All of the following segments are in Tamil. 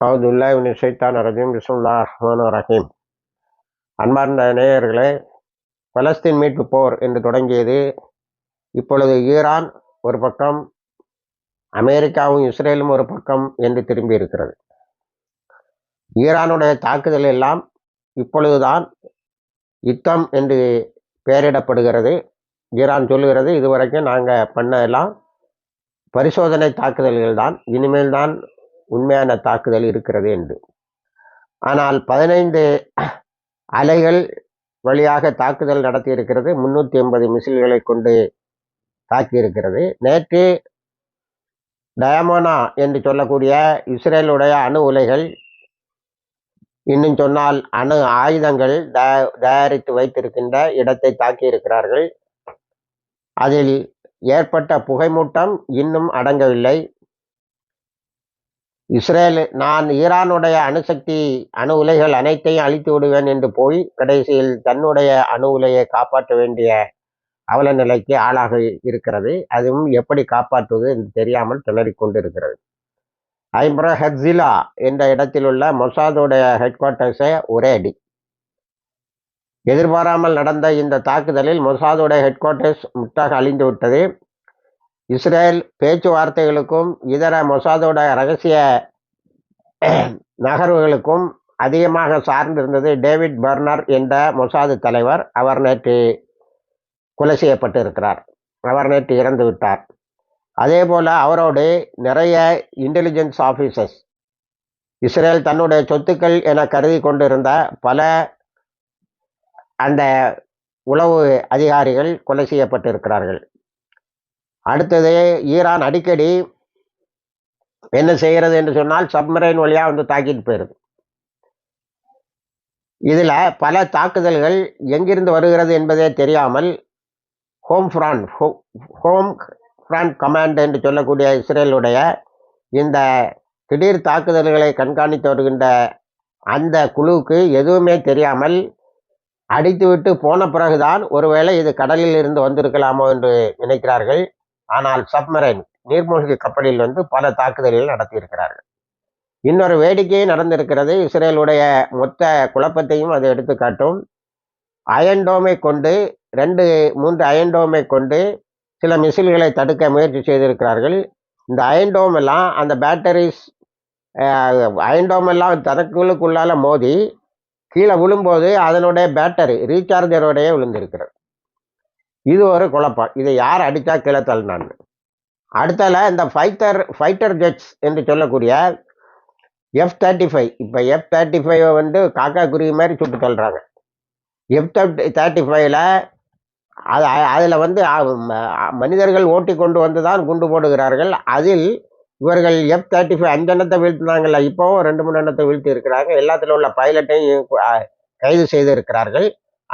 அவுதுல்லாஹின் சைத்தான் ரஜீம். பிஸ்முல்லா ரஹ்மான் ரஹீம். அன்பார்ந்த நேயர்களே பலஸ்தீன் மீட்பு போர் என்று தொடங்கியது இப்பொழுது ஈரான் ஒரு பக்கம் அமெரிக்காவும் இஸ்ரேலும் ஒரு பக்கம் என்று திரும்பி இருக்கிறது ஈரானுடைய தாக்குதல் எல்லாம் இப்பொழுதுதான் யுத்தம் என்று பெயரிடப்படுகிறது. ஈரான் சொல்லுகிறது இதுவரைக்கும் நாங்கள் பண்ண எல்லாம் பரிசோதனை தாக்குதல்கள் தான். இனிமேல் தான் உண்மையான தாக்குதல் இருக்கிறது என்று. ஆனால் பதினைந்து அலைகள் வழியாக தாக்குதல் நடத்தி இருக்கிறது முன்னூற்றி எண்பது மிசில்களை கொண்டு தாக்கியிருக்கிறது. நேற்று டயமோனா என்று சொல்லக்கூடிய இஸ்ரேலுடைய அணு உலைகள் இன்னும் சொன்னால் அணு ஆயுதங்கள் தயாரித்து வைத்திருக்கின்ற இடத்தை தாக்கி இருக்கிறார்கள் அதில் ஏற்பட்ட புகைமூட்டம் இன்னும் அடங்கவில்லை. இஸ்ரேல் நான் ஈரானுடைய அணுசக்தி அணு உலைகள் அனைத்தையும் அழித்து விடுவேன் என்று போய் கடைசியில் தன்னுடைய அணு உலையை காப்பாற்ற வேண்டிய அவல நிலைக்கு ஆளாக இருக்கிறது. அதுவும் எப்படி காப்பாற்றுவது என்று தெரியாமல் திணறிக்கொண்டு இருக்கிறது ஐம்பர ஹெட்ஸிலா என்ற இடத்தில் உள்ள மொசாதோடைய ஹெட் குவார்ட்டர்ஸை ஒரே அடி. எதிர்பாராமல் நடந்த இந்த தாக்குதலில் மொசாதோடைய ஹெட் குவார்ட்டர்ஸ் முட்டாக அழிந்து விட்டது இஸ்ரேல் பேச்சுவார்த்தைகளுக்கும் இதர மொசாதோட ரகசிய நகர்வுகளுக்கும் அதிகமாக சார்ந்திருந்தது டேவிட் பர்னர் என்ற மொசாது தலைவர். அவர் நேற்று கொலை செய்யப்பட்டு இருக்கிறார் அவர் நேற்று இறந்து விட்டார். அதே போல் அவரோடு நிறைய இன்டெலிஜென்ஸ் ஆஃபீஸர்ஸ் இஸ்ரேல் தன்னுடைய சொத்துக்கள் என கருதி கொண்டிருந்த பல அந்த உளவு அதிகாரிகள் கொலை செய்யப்பட்டிருக்கிறார்கள். அடுத்தது ஈரான் அடிக்கடி என்ன செய்கிறது என்று சொன்னால் சப்மரைன் வழியாக வந்து தாக்கிட்டு போயிருது. இதில் பல தாக்குதல்கள் எங்கிருந்து வருகிறது என்பதே தெரியாமல் home front home front command என்று சொல்லக்கூடிய இஸ்ரேலுடைய இந்த திடீர் தாக்குதல்களை கண்காணித்து வருகின்ற அந்த குழுவுக்கு எதுவுமே தெரியாமல் அடித்துவிட்டு போன பிறகுதான் ஒருவேளை இது கடலில் இருந்து வந்திருக்கலாமோ என்று நினைக்கிறார்கள். ஆனால் சப்மரைன் நீர்மூழ்கி கப்பலில் வந்து பல தாக்குதல்கள் நடத்தியிருக்கிறார்கள். இன்னொரு வேடிக்கையும் நடந்திருக்கிறது. இஸ்ரேலுடைய மொத்த குழப்பத்தையும் அது எடுத்துக்காட்டும். அயன்டோமை கொண்டு ரெண்டு மூன்று அயன்டோமை கொண்டு சில மிசில்களை தடுக்க முயற்சி செய்திருக்கிறார்கள். இந்த அயன்டோம் எல்லாம் அந்த பேட்டரிஸ் அயன்டோம் எல்லாம் தனக்குள்ளுக்குள்ளால மோதி கீழே விழும்போது அதனுடைய பேட்டரி ரீசார்ஜருடைய விழுந்திருக்கிறது. இது ஒரு குழப்பம். இதை யார் அடித்தா கீழே தள்ளினான்னு. அடுத்தால இந்த ஃபைட்டர் ஃபைட்டர் ஜெட்ஸ் என்று சொல்லக்கூடிய எஃப் தேர்ட்டி ஃபைவ் இப்போ எஃப் தேர்ட்டி ஃபைவ் வந்து காக்கா குருவி மாதிரி சுட்டு தள்ளுறாங்க. எஃப் தேர்ட்டி ஃபைவ்ல அது அதில் வந்து மனிதர்கள் ஓட்டி கொண்டு வந்து தான் குண்டு போடுகிறார்கள். அதில் இவர்கள் எஃப் தேர்ட்டி ஃபைவ் அஞ்சு எண்ணத்தை வீழ்த்தினாங்கல்ல இப்போவும் ரெண்டு மூணு எண்ணத்தை வீழ்த்தி இருக்கிறாங்க எல்லாத்துல உள்ள பைலட்டையும் கைது செய்து இருக்கிறார்கள்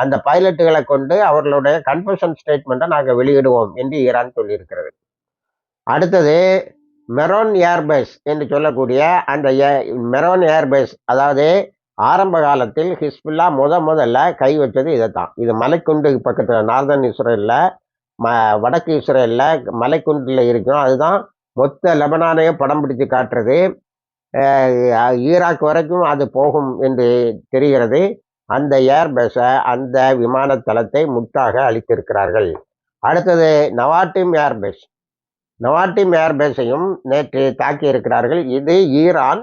அந்த பைலட்டுகளை கொண்டு அவர்களுடைய கன்ஃபர்ஷன் ஸ்டேட்மெண்ட்டை நாங்கள் வெளியிடுவோம் என்று ஈரான் சொல்லியிருக்கிறது. அடுத்தது மெரோன் ஏர்பேஸ் என்று சொல்லக்கூடிய அந்த மெரோன் ஏர்பேஸ் அதாவது ஆரம்ப காலத்தில் ஹிஸ்புல்லா முத முதல்ல கை வச்சது இதை தான் இது மலைக்குண்டு பக்கத்தில் நார்தன் இஸ்ரேலில் ம வடக்கு இஸ்ரேலில் மலைக்குண்டில் இருக்கும். அதுதான் மொத்த லெபனானையும் படம் பிடித்து காட்டுறது. ஈராக் வரைக்கும் அது போகும் என்று தெரிகிறது. அந்த ஏர்பேஸை அந்த விமான தளத்தை முட்டாக அளித்திருக்கிறார்கள் அடுத்தது நவாட்டிம் ஏர்பேஸ் நவாட்டிம் ஏர்பேஸையும் நேற்று தாக்கியிருக்கிறார்கள். இது ஈரான்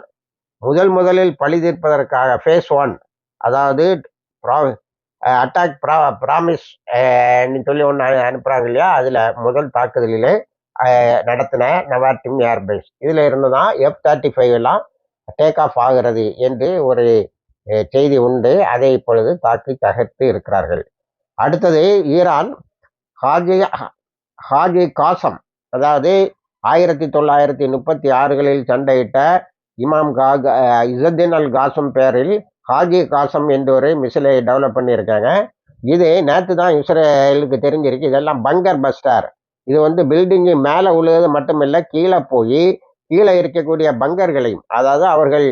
முதல் முதலில் பழி தீர்ப்பதற்காக ஃபேஸ் ஒன் அதாவது அட்டாக் ப்ரா ப்ராமிஸ் சொல்லி ஒன்று அனுப்புகிறாங்க இல்லையா? அதில் முதல் தாக்குதலில் நடத்தின நவாட்டிம் ஏர்பேஸ் இதில் இருந்து தான் எஃப் தேர்ட்டி ஃபைவ் எல்லாம் டேக் ஆஃப் ஆகிறது என்று ஒரு செய்தி உண்டு. அதை இப்பொழுது தாக்கி தகர்த்து இருக்கிறார்கள். அடுத்தது ஈரான் ஹாஜி ஹாஜி காசம் அதாவது ஆயிரத்தி தொள்ளாயிரத்தி முப்பத்தி ஆறுகளில் சண்டையிட்ட இமாம் காக இசத்தின் அல் காசம் பேரில் ஹாஜி காசம் என்ற ஒரு மிசிலை டெவலப் பண்ணியிருக்காங்க. இது நேற்று தான் இஸ்ரேலுக்கு தெரிஞ்சிருக்கு. இதெல்லாம் பங்கர் பஸ்டர். இது வந்து பில்டிங்கு மேலே உழுவது மட்டுமில்லை கீழே போய் கீழே இருக்கக்கூடிய பங்கர்களையும் அதாவது அவர்கள்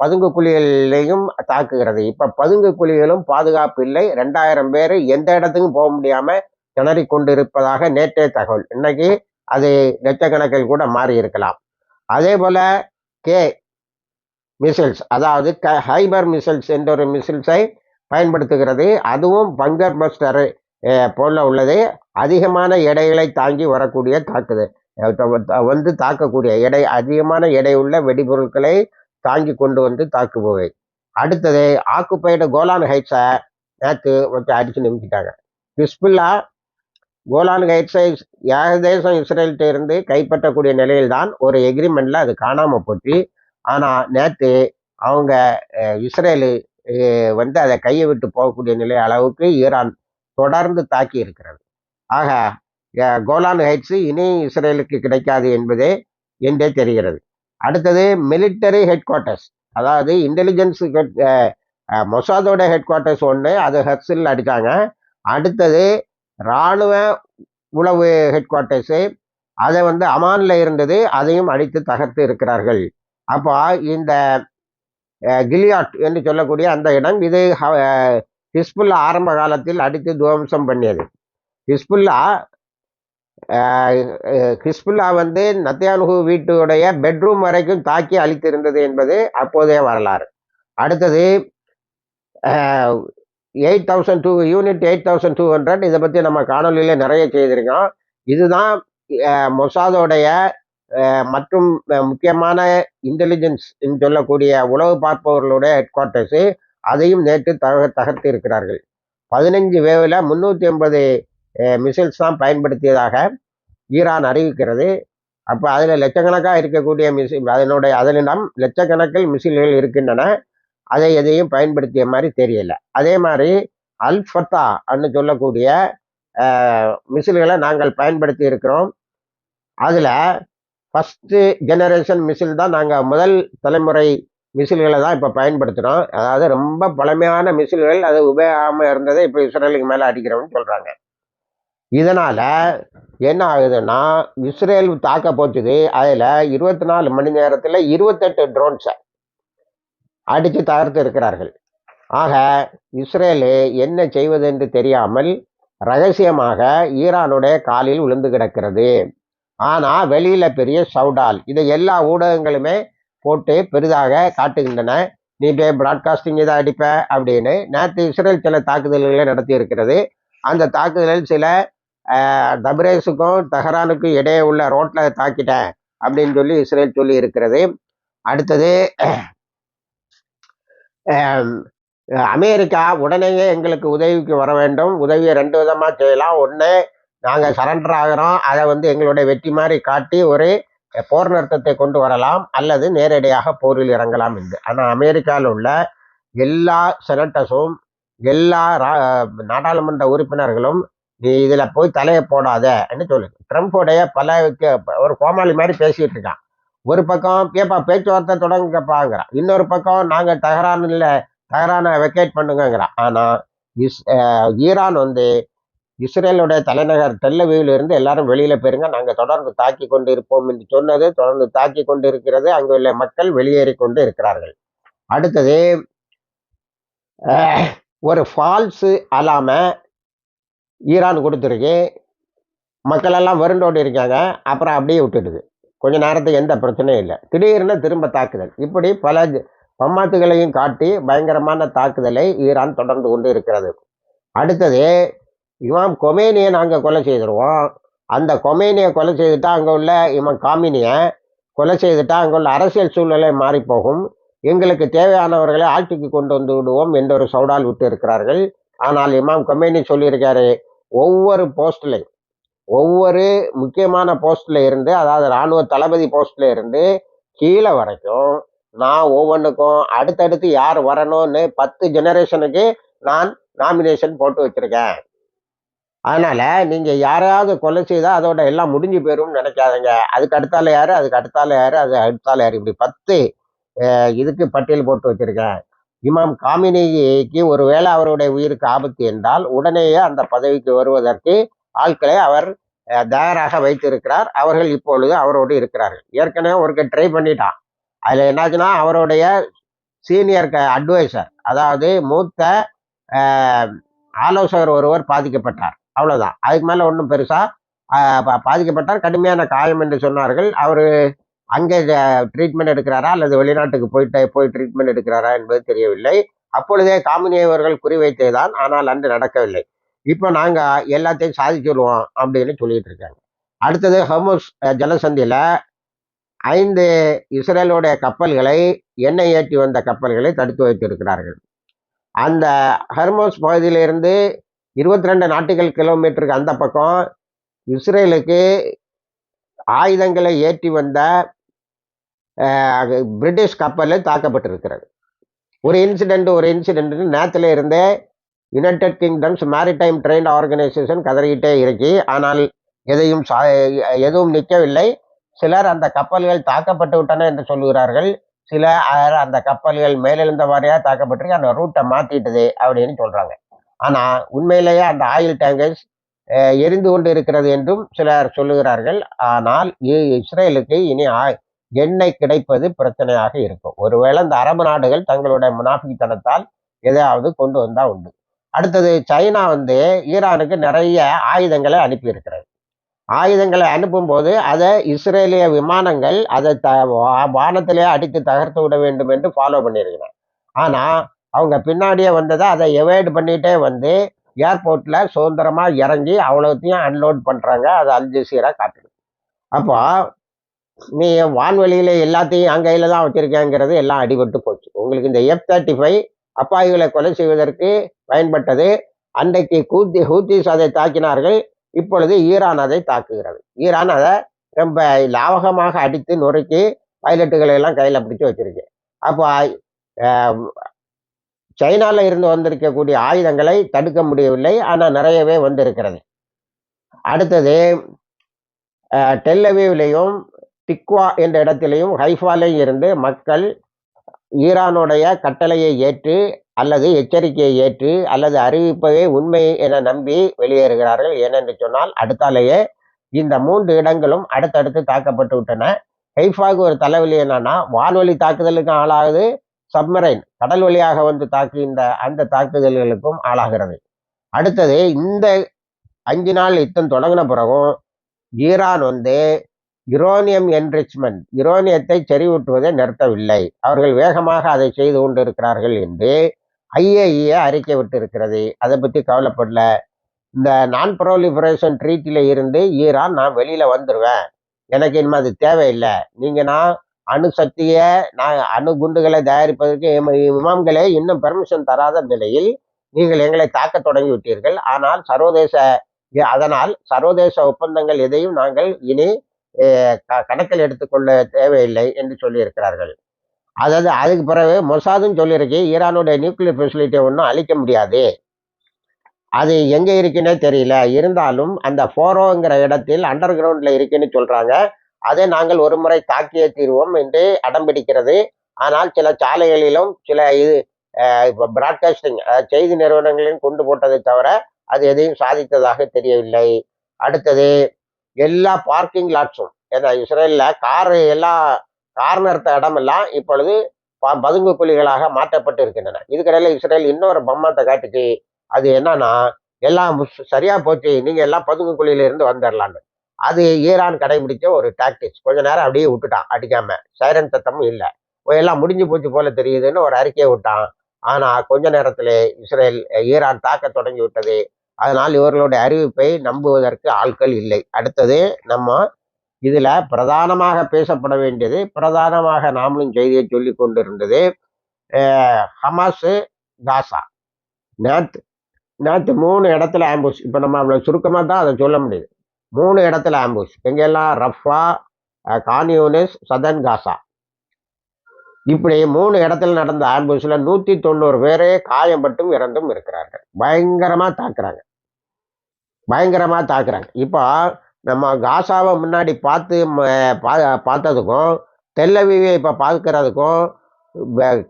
பதுங்கு குழிகளையும் தாக்குகிறது. இப்போ பதுங்கு குழிகளும் பாதுகாப்பு இல்லை. ரெண்டாயிரம் பேர் எந்த இடத்துக்கும் போக முடியாமல் திணறி கொண்டிருப்பதாக நேற்றே தகவல். இன்னைக்கு அது லட்சக்கணக்கில் கூட மாறி இருக்கலாம். அதே போல் கே மிசில்ஸ் அதாவது க ஹைபர் மிசில்ஸ் என்ற ஒரு மிசில்ஸை பயன்படுத்துகிறது. அதுவும் பங்கர் பஸ்டர் போல உள்ளது. அதிகமான எடைகளை தாங்கி வரக்கூடிய தாக்குது வந்து தாக்கக்கூடிய எடை அதிகமான எடை உள்ள வெடிபொருட்களை தாங்கி கொண்டு வந்து தாக்குபவை அடுத்தது ஆக்குப்பைடு கோலான் ஹைட்ஸை நேற்று வச்சு அடித்து நிமிச்சிட்டாங்க ஹிஸ்புல்லா கோலான் ஹைட்ஸை ஏகதேசம் இஸ்ரேல்கிட்ட இருந்து கைப்பற்றக்கூடிய நிலையில்தான் ஒரு எக்ரிமெண்ட்டில் அது காணாமல் போச்சு. ஆனால் நேற்று அவங்க இஸ்ரேலு வந்து அதை கையை விட்டு போகக்கூடிய நிலை அளவுக்கு ஈரான் தொடர்ந்து தாக்கி இருக்கிறது. ஆக கோலான் ஹைட்ஸு இனி இஸ்ரேலுக்கு கிடைக்காது என்பதே என்றே தெரிகிறது. அடுத்தது மிலிட்டரி ஹெட் குவார்ட்டர்ஸ் அதாவது இன்டெலிஜென்ஸ் மொசாதோட ஹெட் குவார்ட்டர்ஸ் ஒன்று அது ஹர்சில் அடித்தாங்க அடுத்தது இராணுவ உளவு ஹெட் குவார்ட்டர்ஸு அதை வந்து அமானில் இருந்தது அதையும் அடித்து தகர்த்து இருக்கிறார்கள். அப்போ இந்த கிலியாட் என்று சொல்லக்கூடிய அந்த இடம் இது ஹிஸ்புல்லா ஆரம்ப காலத்தில் அடித்து துவம்சம் பண்ணியது. ஹிஸ்புல்லா ஹிஸ்புல்லா வந்து நத்தியானுகு வீட்டுடைய பெட்ரூம் வரைக்கும் தாக்கி அழித்திருந்தது என்பது அப்போதைய வரலாறு. அடுத்தது eight thousand two unit eight thousand two hundred இதை பற்றி நம்ம காணொலியில நிறைய செய்திருக்கோம். இதுதான் மொசாதோடைய மற்றும் முக்கியமான இன்டெலிஜென்ஸ் சொல்லக்கூடிய உளவு பார்ப்பவர்களுடைய ஹெட் குவார்ட்டர்ஸு அதையும் நேற்று தக தகர்த்து இருக்கிறார்கள் பதினஞ்சு வேவில் முந்நூற்றி ஐம்பது மிசைல்ஸ் தான் பயன்படுத்தியதாக ஈரான் அறிவிக்கிறது. அப்போ அதில் லட்சக்கணக்காக இருக்கக்கூடிய மிசில் அதனுடைய அதனிடம் லட்சக்கணக்கில் மிசில்கள் இருக்கின்றன. அதை எதையும் பயன்படுத்திய மாதிரி தெரியல. அதே மாதிரி அல் ஃபத்தா அன்னு சொல்லக்கூடிய மிசில்களை நாங்கள் பயன்படுத்தி இருக்கிறோம். அதில் ஃபஸ்ட்டு ஜெனரேஷன் மிசில் தான் நாங்கள் முதல் தலைமுறை மிசில்களை தான் இப்போ பயன்படுத்துகிறோம் அதாவது ரொம்ப பழமையான மிசில்கள் அது உபயோகமாக இருந்ததை இப்போ இஸ்ரேலுக்கு மேலே அடிக்கிறோம்னு சொல்கிறாங்க இதனால் என்ன ஆகுதுன்னா இஸ்ரேல் தாக்க போச்சுது. அதில் இருபத்தி நாலு மணி நேரத்தில் இருபத்தெட்டு ட்ரோன்ஸை அடித்து தகர்த்து இருக்கிறார்கள். ஆக இஸ்ரேலு என்ன செய்வது என்று தெரியாமல் ரகசியமாக ஈரானுடைய காலில் விழுந்து கிடக்கிறது. ஆனால் வெளியில் பெரிய சவுடால் இதை எல்லா ஊடகங்களுமே போட்டு பெரிதாக காட்டுகின்றன. நீ போய் பிராட்காஸ்டிங் இதை அடிப்ப அப்படின்னு நேற்று இஸ்ரேல் சில தாக்குதல்களை நடத்தி இருக்கிறது அந்த தாக்குதலில் சில தபரேசுக்கும் தஹரானுக்கும் இடையே உள்ள ரோட்டில் தாக்கிட்டேன் அப்படின்னு சொல்லி இஸ்ரேல் சொல்லி இருக்கிறது. அடுத்தது அமெரிக்கா உடனேயே எங்களுக்கு உதவிக்கு வர வேண்டும். உதவியை ரெண்டு விதமாக செய்யலாம். ஒன்று நாங்கள் சரண்டர் ஆகிறோம். அதை வந்து எங்களுடைய வெற்றி மாதிரி காட்டி ஒரு போர் நிறுத்தத்தை கொண்டு வரலாம். அல்லது நேரடியாக போரில் இறங்கலாம் என்று. ஆனால் அமெரிக்காவில் உள்ள எல்லா செனட்டர்ஸும் எல்லா ரா- நாடாளுமன்ற உறுப்பினர்களும் நீ இதில் போய் தலையை போடாதன்னு சொல்லு ட்ரம்ப்போடைய பல ஒரு கோமாளி மாதிரி பேசிகிட்டு இருக்கான். ஒரு பக்கம் ஏப்பா பேச்சுவார்த்தை தொடங்குங்கப்பாங்கிறான் இன்னொரு பக்கம் நாங்கள் தகரானில் தகரானை வெக்கேட் பண்ணுங்கிறான் ஆனால் இஸ் ஈரான் வந்து இஸ்ரேலுடைய தலைநகர் டெல்லவியில் இருந்து எல்லாரும் வெளியில் போயிருங்க நாங்கள் தொடர்ந்து தாக்கி கொண்டு இருப்போம் என்று சொன்னது தொடர்ந்து தாக்கி கொண்டு இருக்கிறது அங்குள்ள மக்கள் வெளியேறி கொண்டு இருக்கிறார்கள். அடுத்தது ஒரு ஃபால்ஸு அல்லாமல் ஈரான் கொடுத்துருக்கு. மக்களெல்லாம் வருண்டோடு இருக்காங்க. அப்புறம் அப்படியே விட்டுடுது. கொஞ்ச நேரத்துக்கு எந்த பிரச்சனையும் இல்லை. திடீர்னு திரும்ப தாக்குதல். இப்படி பல பம்மாத்துகளையும் காட்டி பயங்கரமான தாக்குதலை ஈரான் தொடர்ந்து கொண்டு இருக்கிறது. அடுத்தது இமாம் கொமேனியை நாங்கள் கொலை செய்திருவோம். அந்த கொமேனியை கொலை செய்துட்டா அங்கே உள்ள இமாம் காமினியை கொலை செய்துட்டா அங்கே உள்ள அரசியல் சூழ்நிலை மாறி போகும் எங்களுக்கு தேவையானவர்களை ஆட்சிக்கு கொண்டு வந்து விடுவோம் என்றொரு சவுடால் விட்டு இருக்கிறார்கள். ஆனால் இமாம் கொமேனி சொல்லியிருக்காரு ஒவ்வொரு போஸ்ட்லையும் ஒவ்வொரு முக்கியமான போஸ்டில் இருந்து அதாவது இராணுவ தளபதி போஸ்டில் இருந்து கீழே வரைக்கும் நான் ஒவ்வொன்றுக்கும் அடுத்தடுத்து யார் வரணும்னு பத்து ஜெனரேஷனுக்கு நான் நாமினேஷன் போட்டு வச்சுருக்கேன். அதனால் நீங்கள் யாரையாவது கொலை செய்தால் அதோட எல்லாம் முடிஞ்சு போயிரும்னு நினைக்காதீங்க. அதுக்கு அடுத்தால யார்? அதுக்கு அடுத்தால யார்? அது அடுத்தால யார்? இப்படி பத்து இதுக்கு பட்டியல் போட்டு வச்சுருக்கேன். இமாம் காமினிக்கு ஒருவேளை அவருடைய உயிருக்கு ஆபத்து என்றால் உடனேயே அந்த பதவிக்கு வருவதற்கு ஆட்களை அவர் தயாராக வைத்திருக்கிறார். அவர்கள் இப்பொழுது அவரோடு இருக்கிறார்கள். ஏற்கனவே ஒருக்க ட்ரை பண்ணிட்டான். அதில் என்னாச்சுன்னா அவருடைய சீனியர் அட்வைசர் அதாவது மூத்த ஆலோசகர் ஒருவர் பாதிக்கப்பட்டார். அவ்வளோதான் அதுக்கு மேலே ஒன்றும் பெருசாக பா- பாதிக்கப்பட்டார். கடுமையான காயம் என்று சொன்னார்கள். அவர் அங்கே ட்ரீட்மெண்ட் எடுக்கிறாரா? அல்லது வெளிநாட்டுக்கு போயிட்டு போய் ட்ரீட்மெண்ட் எடுக்கிறாரா என்பது தெரியவில்லை. அப்பொழுதே காமினியவர்கள் குறிவைத்ததுதான் ஆனால் அன்று நடக்கவில்லை. இப்போ நாங்கள் எல்லாத்தையும் சாதிச்சுடுவோம் அப்படின்னு சொல்லிட்டு இருக்காங்க. அடுத்தது ஹமோஸ் ஜலசந்தியில் ஐந்து இஸ்ரேலுடைய கப்பல்களை எண்ணெய் ஏற்றி வந்த கப்பல்களை தடுத்து வைத்திருக்கிறார்கள். அந்த ஹர்மோஸ் பகுதியிலிருந்து இருபத்தி ரெண்டு நாட்டுகள் கிலோமீட்டருக்கு அந்த பக்கம் இஸ்ரேலுக்கு ஆயுதங்களை ஏற்றி வந்த பிரிட்டிஷ் கப்பலில் தாக்கப்பட்டிருக்கிறது. ஒரு இன்சிடென்ட் ஒரு இன்சிடென்ட் நேரத்தில் இருந்தே United Kingdom's maritime train organisation கதறிக்கிட்டே இருக்கு ஆனால் எதையும் சா எதுவும் நிற்கவில்லை. சிலர் அந்த கப்பல்கள் தாக்கப்பட்டு விட்டன என்று சொல்லுகிறார்கள். சில அந்த கப்பல்கள் மேலெழுந்த வாரியாக தாக்கப்பட்டிருக்கு. அந்த ரூட்டை மாற்றிட்டுது அப்படின்னு சொல்கிறாங்க ஆனால் உண்மையிலேயே அந்த ஆயில் டேங்கர்ஸ் எரிந்து கொண்டு இருக்கிறது என்றும் சிலர் சொல்லுகிறார்கள். ஆனால் இஸ்ரேலுக்கு இனி ஆ- எண்ணெய் கிடைப்பது பிரச்சனையாக இருக்கும். ஒருவேளை இந்த அரபு நாடுகள் தங்களுடைய முனாஃபித்தனத்தால் எதையாவது கொண்டு வந்தா உண்டு. அடுத்தது சைனா வந்து ஈரானுக்கு நிறைய ஆயுதங்களை அனுப்பியிருக்கிறது. ஆயுதங்களை அனுப்பும்போது அதை இஸ்ரேலிய விமானங்கள் அதை த வா- வானத்திலே அடித்து தகர்த்து விட வேண்டும் என்று ஃபாலோ பண்ணியிருக்கிறாங்க. ஆனால் அவங்க பின்னாடியே வந்ததை அதை எவாய்டு பண்ணிட்டே வந்து ஏர்போர்ட்டில் சுதந்திரமாக இறங்கி அவ்வளோத்தையும் அன்லோட் பண்ணுறாங்க அது அல்ஜசீரா காட்டுது. அப்போ நீ வான்வெளியில் எல்லாத்தையும் என் கையில் தான் வச்சுருக்கேங்கிறது எல்லாம் அடிபட்டு போச்சு. உங்களுக்கு இந்த எஃப் தேர்ட்டி ஃபைவ் அப்பாவிகளை கொலை செய்வதற்கு பயன்பட்டது. அன்றைக்கு கூத்தி ஹூத்திஸ் அதை தாக்கினார்கள். இப்பொழுது ஈரான் அதை தாக்குகிறது. ஈரான் அதை ரொம்ப லாவகமாக அடித்து நொறுக்கி பைலட்டுகளை எல்லாம் கையில் பிடிச்சி வச்சிருக்கு. அப்போ சைனாவில் இருந்து வந்திருக்கக்கூடிய ஆயுதங்களை தடுக்க முடியவில்லை. ஆனால் நிறையவே வந்திருக்கிறது. அடுத்தது டெல்லவியிலையும் டிக்வா என்ற இடத்திலையும் ஹைஃபாலையும் இருந்து மக்கள் ஈரானுடைய கட்டளையை ஏற்று அல்லது எச்சரிக்கையை ஏற்று அல்லது அறிவிப்பவே உண்மை என நம்பி வெளியேறுகிறார்கள். ஏனென்று சொன்னால் அடுத்தாலேயே இந்த மூன்று இடங்களும் அடுத்தடுத்து தாக்கப்பட்டு விட்டன. ஹைஃபாவுக்கு ஒரு தலைவலி என்னன்னா வான்வழி தாக்குதலுக்கு ஆளாகுது சப்மரைன் கடல் வழியாக வந்து தாக்குகின்ற அந்த தாக்குதல்களுக்கும் ஆளாகிறது. அடுத்தது இந்த அஞ்சு நாள் யுத்தம் தொடங்கின பிறகும் ஈரான் வந்து யுரோனியம் என்ரிச்மெண்ட் யுரோனியத்தை செறிவூட்டுவதை நிறுத்தவில்லை. அவர்கள் வேகமாக அதை செய்து கொண்டிருக்கிறார்கள் என்று ஐஏஇஏ அறிக்கை விட்டிருக்கிறது. அதை பற்றி கவலைப்படல. இந்த நான் ப்ரோலிஃபரேஷன் ட்ரீட்டில் இருந்து ஈரான் நான் வெளியில் வந்துடுவேன் எனக்கு இனிமேல் அது தேவையில்லை. நீங்கள் நான் அணுசக்தியை நான் அணு குண்டுகளை தயாரிப்பதற்கு எம் இமாம்களே இன்னும் பெர்மிஷன் தராத நிலையில் நீங்கள் எங்களை தாக்க தொடங்கி விட்டீர்கள் ஆனால் சர்வதேச அதனால் சர்வதேச ஒப்பந்தங்கள் எதையும் நாங்கள் இனி கணக்கில் எடுத்துக்கொள்ள தேவையில்லை என்று சொல்லியிருக்கிறார்கள். அதாவது அதுக்கு பிறகு மொசாதும் சொல்லியிருக்கு. ஈரானுடைய நியூக்ளியர் ஃபெசிலிட்டியை ஒன்றும் அழிக்க முடியாது. அது எங்கே இருக்குன்னே தெரியல. இருந்தாலும் அந்த ஃபோரோங்கிற இடத்தில் அண்டர் கிரவுண்டில் இருக்குன்னு சொல்கிறாங்க அதை நாங்கள் ஒரு முறை தாக்கியே தீர்வோம் என்று அடம்பிடிக்கிறது ஆனால் சில சாலைகளிலும் சில இது இப்போ பிராட்காஸ்டிங் செய்தி நிறுவனங்களையும் கொண்டு போட்டதை தவிர அது எதையும் சாதித்ததாக தெரியவில்லை. அடுத்தது எல்லா பார்க்கிங் லாட்ஸும் ஏன்னா இஸ்ரேலில் கார் எல்லா கார் நிறுத்த இடமெல்லாம் இப்பொழுது ப- பதுங்கு குழிகளாக மாற்றப்பட்டு இருக்கின்றன இதுக்கடையில் இஸ்ரேல் இன்னொரு பம்மத்தை காட்டுச்சு. அது என்னன்னா எல்லாம் முஸ்- போச்சு. நீங்கள் எல்லாம் பதுங்கு குழியிலிருந்து வந்துடலான்னு அது ஈரான் கடைபிடிச்ச ஒரு டாக்டிக்ஸ் கொஞ்ச நேரம் அப்படியே விட்டுட்டான் அடிக்காம. சைரன் சத்தமும் இல்லை. எல்லாம் முடிஞ்சு போச்சு போல தெரியுதுன்னு ஒரு அறிக்கையை விட்டான். ஆனால் கொஞ்ச நேரத்தில் இஸ்ரேல் ஈரான் தாக்க தொடங்கி விட்டது. அதனால் இவர்களுடைய அறிவிப்பை நம்புவதற்கு ஆட்கள் இல்லை. அடுத்தது நம்ம இதில் பிரதானமாக பேசப்பட வேண்டியது பிரதானமாக நாமளும் செய்தியை சொல்லி கொண்டிருந்தது ஹமாஸு காசா. நேற்று நேற்று மூணு இடத்துல ஆம்புஷ் இப்போ நம்ம அவ்வளோ சுருக்கமாக தான் அதை சொல்ல முடியுது. மூணு இடத்துல ஆம்புஷ் எங்கெல்லாம்? Rafah Khan Younis southern Gaza. இப்படி மூணு இடத்துல நடந்த ஆம்புஷில் நூற்றி தொண்ணூறு பேரே காயம்பட்டும் இறந்தும் இருக்கிறார்கள். பயங்கரமாக தாக்குறாங்க. பயங்கரமாக தாக்குறாங்க. இப்போ நம்ம காசாவை முன்னாடி பார்த்து ம- பா- பார்த்ததுக்கும் டெல்லவிவை இப்போ பார்க்கறதுக்கும்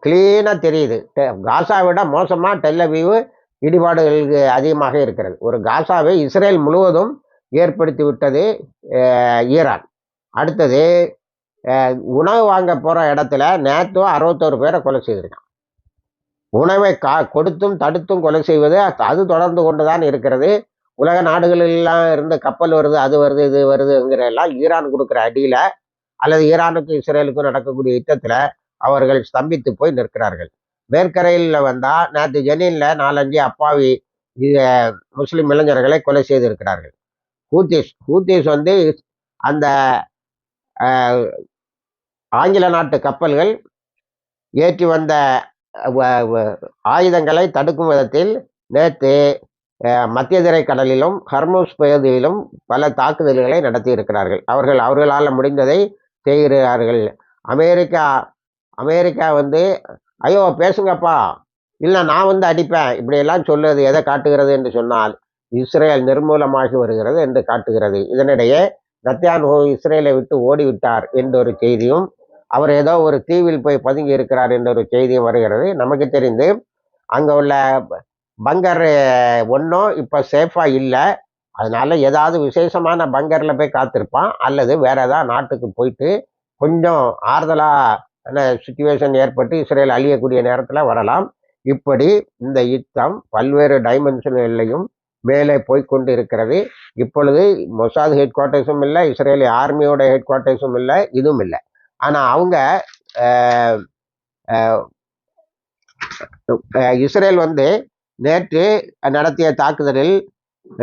க்ளீனாக தெரியுது. டெ- விட மோசமாக டெல்லவியூ இடிபாடுகளுக்கு அதிகமாக இருக்கிறது. ஒரு காசாவை இஸ்ரேல் முழுவதும் ஏற்படுத்தி விட்டது ஈரான். அடுத்தது உணவு வாங்க போகிற இடத்துல நேற்று அறுபத்தோரு பேரை கொலை செய்திருக்கான் உணவை கா கொடுத்தும் தடுத்தும் கொலை செய்வது அது தொடர்ந்து கொண்டு தான் இருக்கிறது. உலக நாடுகளெல்லாம் இருந்து கப்பல் வருது அது வருது இது வருதுங்கிற எல்லாம் ஈரான் கொடுக்குற அடியில் அல்லது ஈரானுக்கும் இஸ்ரேலுக்கும் நடக்கக்கூடிய யுத்தத்தில் அவர்கள் ஸ்தம்பித்து போய் நிற்கிறார்கள். மேற்கரையில் வந்தால் நேற்று ஜெனீனில் நாலஞ்சு அப்பாவி முஸ்லீம் இளைஞர்களை கொலை செய்திருக்கிறார்கள். ஹூத்திஸ் ஹூத்திஸ் வந்து அந்த ஆங்கில நாட்டு கப்பல்கள் ஏற்றி வந்த ஆயுதங்களை தடுக்கும் விதத்தில் நேற்று மத்திய திரை கடலிலும் ஹர்மூஸ் பகுதியிலும் பல தாக்குதல்களை நடத்தி இருக்கிறார்கள் அவர்கள் அவர்களால் முடிந்ததை செய்கிறார்கள். அமெரிக்கா அமெரிக்கா வந்து ஐயோ பேசுங்கப்பா. இல்லை நான் வந்து அடிப்பேன். இப்படியெல்லாம் சொல்லுவது எதை காட்டுகிறது என்று சொன்னால் இஸ்ரேல் நிர்மூலமாகி வருகிறது என்று காட்டுகிறது. இதனிடையே நத்தியான்ஹோ இஸ்ரேலை விட்டு ஓடிவிட்டார் என்ற ஒரு செய்தியும் அவர் ஏதோ ஒரு தீவில் போய் பதுங்கி இருக்கிறார் என்ற ஒரு செய்தியும் வருகிறது. நமக்கு தெரிந்து அங்கே உள்ள பங்கர் ஒன்றும் இப்போ சேஃபாக இல்லை. அதனால் ஏதாவது விசேஷமான பங்கரில் போய் காத்திருப்பான். அல்லது வேறு ஏதாவது நாட்டுக்கு போயிட்டு கொஞ்சம் ஆறுதலாக சுச்சுவேஷன் ஏற்பட்டு இஸ்ரேல் அழியக்கூடிய நேரத்தில் வரலாம். இப்படி இந்த யுத்தம் பல்வேறு டைமென்ஷன்கள்லையும் மேலே போய்கொண்டு இருக்கிறது. இப்பொழுது மொசாத் ஹெட் குவார்ட்டர்ஸும் இல்லை இஸ்ரேலி ஆர்மியோட ஹெட் குவார்ட்டர்ஸும் இல்லை இதுவும் இல்லை. ஆனால் அவங்க இஸ்ரேல் வந்து நேற்று நடத்திய தாக்குதலில்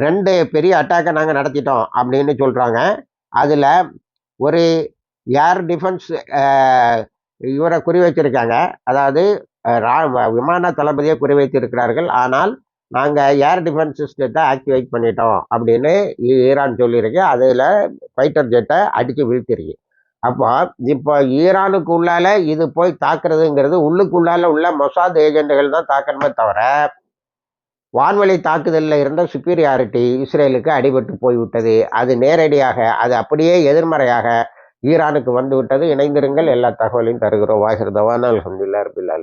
ரெண்டு பெரிய அட்டாக்கை நாங்கள் நடத்திட்டோம் அப்படின்னு சொல்கிறாங்க அதில் ஒரு ஏர் டிஃபென்ஸ் இவரை குறி வச்சிருக்காங்க. அதாவது ரா விமான தளபதியை குறி வைத்திருக்கிறார்கள். ஆனால் நாங்கள் ஏர் டிஃபென்ஸ் சிஸ்டத்தை ஆக்டிவேட் பண்ணிட்டோம் அப்படின்னு ஈரான் சொல்லியிருக்கு. அதில் ஃபைட்டர் ஜெட்டை அடித்து வீழ்த்திருக்கு. அப்போ இப்போ ஈரானுக்கு உள்ளால இது போய் தாக்குறதுங்கிறது உள்ளுக்குள்ளால உள்ள மொசாத் ஏஜெண்டுகள் தான் தாக்கணுமே தவிர வான்வழி தாக்குதலில் இருந்த சுப்பீரியாரிட்டி இஸ்ரேலுக்கு அடிபட்டு போய்விட்டது. அது நேரடியாக அது அப்படியே எதிர்மறையாக ஈரானுக்கு வந்துவிட்டது. இணைந்திருங்கள் எல்லா தகவலையும் தருகிறோம். வாகிருதவான் அலமதுல்லா ரபில்லா